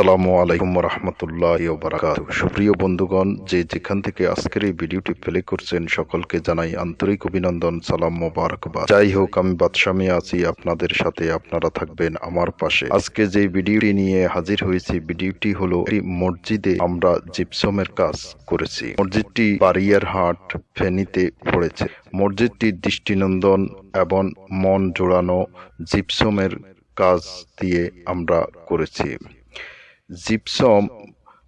আসসালামু আলাইকুম রহমতুল্লাহ বারাকাত সুপ্রিয় বন্ধুগণ, যে যেখান থেকে আজকের এই ভিডিওটি প্লে করছেন, সকলকে জানাই আন্তরিক অভিনন্দন, সালাম মোবারকবাদ। যাই হোক, আমি বাদশামে আছি, আপনাদের সাথে আপনারা থাকবেন আমার পাশে। আজকে যে ভিডিওটি নিয়ে হাজির হয়েছি, ভিডিওটি হলো এই মসজিদে আমরা জিপসমের কাজ করেছি। মসজিদটি বারিয়ারহাট ফেনীতে পড়েছে। মসজিদটি দৃষ্টিনন্দন এবং মন জোড়ানো জিপসমের কাজ দিয়ে আমরা করেছি। জিপসম,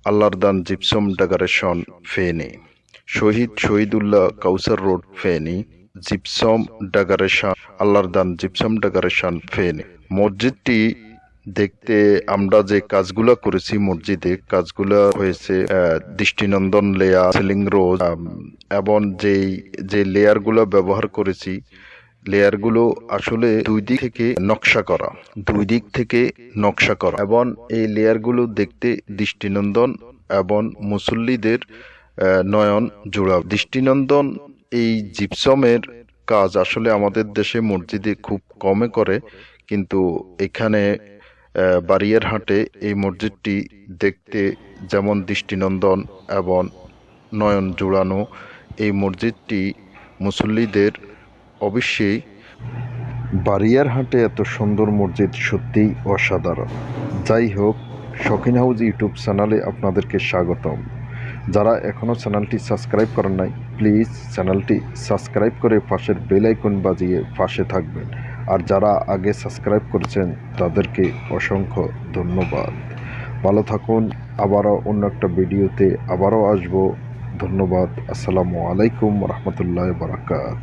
আল্লাহর দান gypsum decoration Feni. Shahid Shahidullah Kausar road, Feni. Gypsum decoration আল্লাহর দান জিপসম ডেকারেশন ফেনী। মসজিদটি দেখতে আমরা যে কাজগুলো করেছি মসজিদে, কাজগুলো হয়েছে দৃষ্টিনন্দন লেয়ার সিলিং রোজ এবং যেই, যে লেয়ারগুলো ব্যবহার করেছি লেয়ারগুলো আসলে দুই দিক থেকে নকশা করা, দুই দিক থেকে নকশা করা এবং এই লেয়ারগুলো দেখতে দৃষ্টিনন্দন এবং মুসল্লিদের নয়ন জোড়া। দৃষ্টিনন্দন এই জিপসমের কাজ আসলে আমাদের দেশে মসজিদে খুব কমে করে, কিন্তু এখানে বারিয়ারহাটে এই মসজিদটি দেখতে যেমন দৃষ্টিনন্দন এবং নয়ন জোড়ানো, এই মসজিদটি মুসল্লিদের অবশ্যই বারিয়ারহাটে এত সুন্দর মসজিদ সত্যিই অসাধারণ। যাই হোক, শখিন হাউস ইউটিউব চ্যানেলে আপনাদেরকে স্বাগতম। যারা এখনও চ্যানেলটি সাবস্ক্রাইব করেন নাই, প্লিজ চ্যানেলটি সাবস্ক্রাইব করে পাশের বেল আইকন বাজিয়ে পাশে থাকবেন। আর যারা আগে সাবস্ক্রাইব করেছেন, তাদেরকে অসংখ্য ধন্যবাদ। ভালো থাকুন, আবারও অন্য একটা ভিডিওতে আবারও আসব। ধন্যবাদ, আসসালামু আলাইকুম, রহমতুল্লাহ বারাকাত